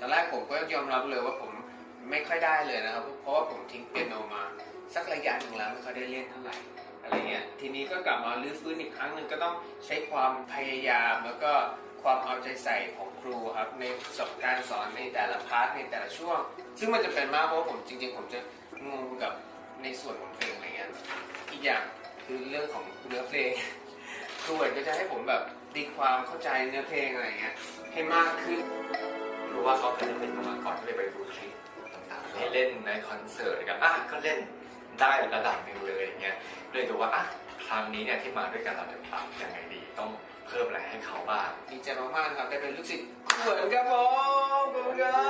ตอนแรกผมก็ยอมรับเลยว่าผมไม่ค่อยได้เลยนะครับ เพราะว่าผมทิ้งเปียโนมา สักระยะหนึ่งแล้วไม่ค่อยได้เล่นเท่าไหร่อะไรเงี้ยทีนี้ก็กลับมาลื้อฟื้นอีกครั้งหนึ่งก็ต้องใช้ความพยายามแล้วก็ความเอาใจใส่ของครูครับในประสบการณ์สอนในแต่ละพาร์ทในแต่ละช่วง ซึ่งมันจะเป็นมากเพราะว่าผมจริง ๆ ผมจะงงกับในส่วนของเพลงอะไรเงี้ยอีกอย่างคือเรื่องของเนื้อเพลงครูเอกก็จะให้ผมแบบตีความเข้าใจเนื้อเพลงอะไรเงี้ยให้มากขึ้น ว่าเขาเคยเล่นเป็นมาก่อนที่เลยไปดูคลิปต่างๆให้เล่นในคอนเสิร์ตกันอะก็เล่นได้ระดับหนึ่งเลยอย่างเงี้ยเลยดูว่าอะครั้งนี้เนี่ยที่มาด้วยกันเราจะปรับยังไงดีต้องเพิ่มอะไรให้เขาบ้างดีใจมากๆครับได้เป็นลูกศิษย์ครูเอกครับผมขอบคุณครับ